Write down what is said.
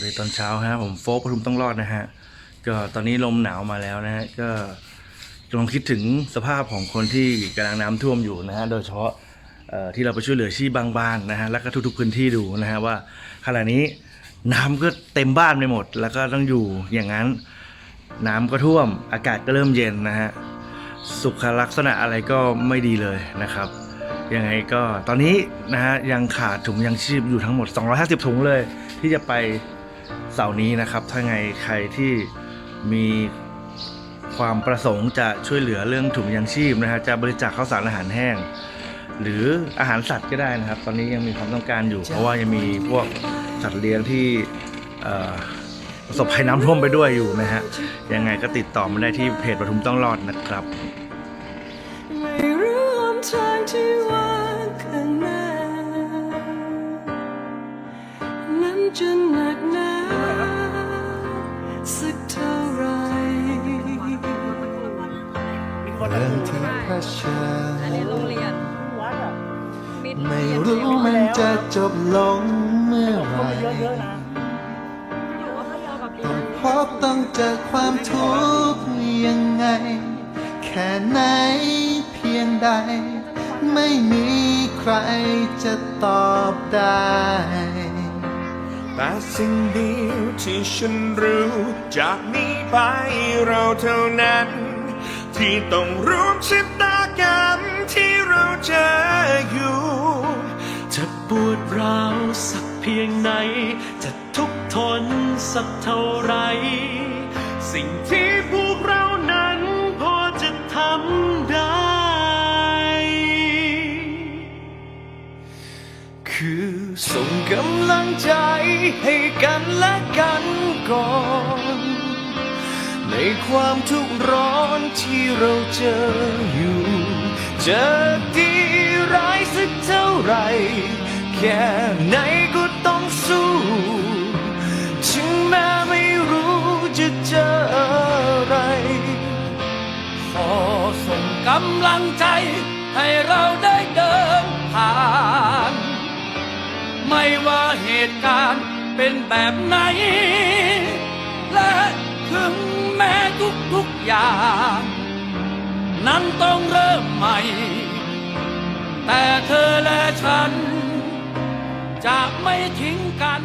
วัสดีตอนเช้าฮะผมโฟกปทุมต้องรอดนะฮะก็ตอนนี้ลมหนาวมาแล้วนะฮะก็ลองคิดถึงสภาพของคนที่กำลังน้ำท่วมอยู่นะฮะโดยเฉพาะที่เราไปช่วยเหลือที่บางบ้านนะฮะแล้วก็ทุกๆพื้นที่ดูนะฮะว่าขณะนี้น้ำก็เต็มบ้านไปหมด แล้วก็ต้องอยู่อย่างนั้นน้ำก็ท่วมอากาศก็เริ่มเย็นนะฮะสุขลักษณะอะไรก็ไม่ดีเลยนะครับยังไงก็ตอนนี้นะฮะยังขาดถุงยังชีพอยู่ทั้งหมด 250 ถุงเลย ที่จะไป เสาร์นี้นะครับ ถ้าไงใครที่มีความประสงค์จะช่วยเหลือเรื่องถุงยังชีพนะฮะจะบริจาคข้าวสารอาหารแห้ง หรืออาหารสัตว์ก็ได้นะครับ ตอนนี้ยังมีความต้องการอยู่ เพราะว่ายังมีพวกสัตว์เลี้ยงที่ประสบภัยน้ำท่วมไปด้วยอยู่นะฮะยังไงก็ติดต่อมาได้ที่เพจปทุมต้องรอดนะครับไม่รู้หนทางที่ว่าข้างหน้านั้นจะหนักหน สักเท่าไรเรื่องที่เผชิญอันนี้โรงเรียนดไม่เรียนรู้มันจะจบลงเมื่อไหรอยู่ว่าพยาแบบต้องพบต้องเจอความทุกข์ยังไง แค่ไหนเพียงใด ไม่มีใครจะตอบได้ แต่สิ่งเดียวที่ฉันรู้ จากนี้ไปเราเท่านั้น ที่ต้องร่วมชะตากรรมที่เราเจออยู่ จะปวดร้าวสักเพียงไหน จะทุกข์ทนสักเท่าไร สิ่งที่ คือส่งกำลังใจให้กันและกันก่อน ในความทุกข์ร้อนที่เราเจออยู่เจอดีร้ายสักเท่าไหรแค่ไหนก็ต้องสู้ถึงแม้ไม่รู้จะเจออะไร ขอส่งกำลังใจให้เราได้เดินผ่าน ว่าเหตุการณ์เป็นแบบไหน และถึงแม้ทุกๆอย่าง นั้นต้องเริ่มใหม่ แต่เธอและฉัน จะไม่ทิ้งกัน